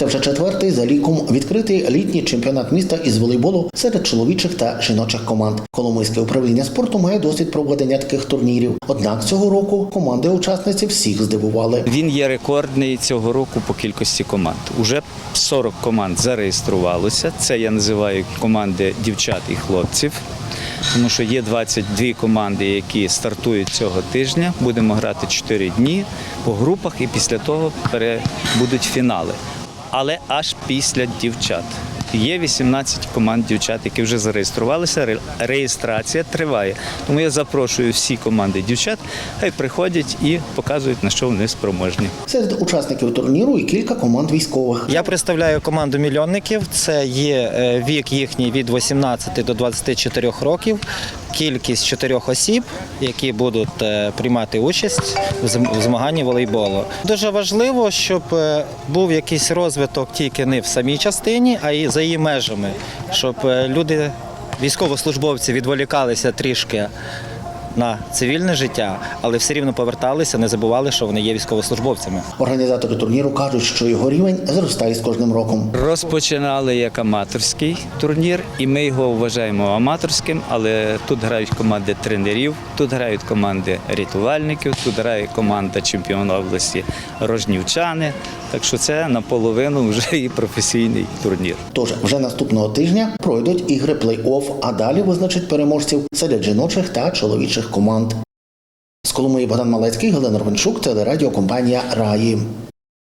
Це вже четвертий за ліком відкритий літній чемпіонат міста із волейболу серед чоловічих та жіночих команд. Коломийське управління спорту має досвід проведення таких турнірів. Однак цього року команди учасниці всіх здивували. Він є рекордний цього року по кількості команд. Уже 40 команд зареєструвалося. Це я називаю команди дівчат і хлопців. Тому що є 22 команди, які стартують цього тижня. Будемо грати 4 дні по групах, і після того будуть фінали. Але аж після дівчат. Є 18 команд дівчат, які вже зареєструвалися. Реєстрація триває. Тому я запрошую всі команди дівчат, хай приходять і показують, на що вони спроможні. Серед учасників турніру і кілька команд військових. Я представляю команду мільйонників. Це є е, вік їхній від 18 до 24 років. Кількість чотирьох осіб, які будуть е, приймати участь в змаганні волейболу. Дуже важливо, щоб е, був якийсь розвиток тільки не в самій частині, а й за її межами, щоб е, люди, військовослужбовці, відволікалися трішки на цивільне життя, але все рівно поверталися, не забували, що вони є військовослужбовцями. Організатори турніру кажуть, що його рівень зростає з кожним роком. Розпочинали як аматорський турнір, і ми його вважаємо аматорським, але тут грають команди тренерів, тут грають команди рятувальників, тут грає команда чемпіона області Рожнівчани. Так що це наполовину вже і професійний турнір. Тож вже наступного тижня пройдуть ігри плей-офф, а далі визначать переможців серед жіночих та чоловічих команд. З Коломиї Богдан Малецький, Галина Ровенчук, телерадіокомпанія Раї.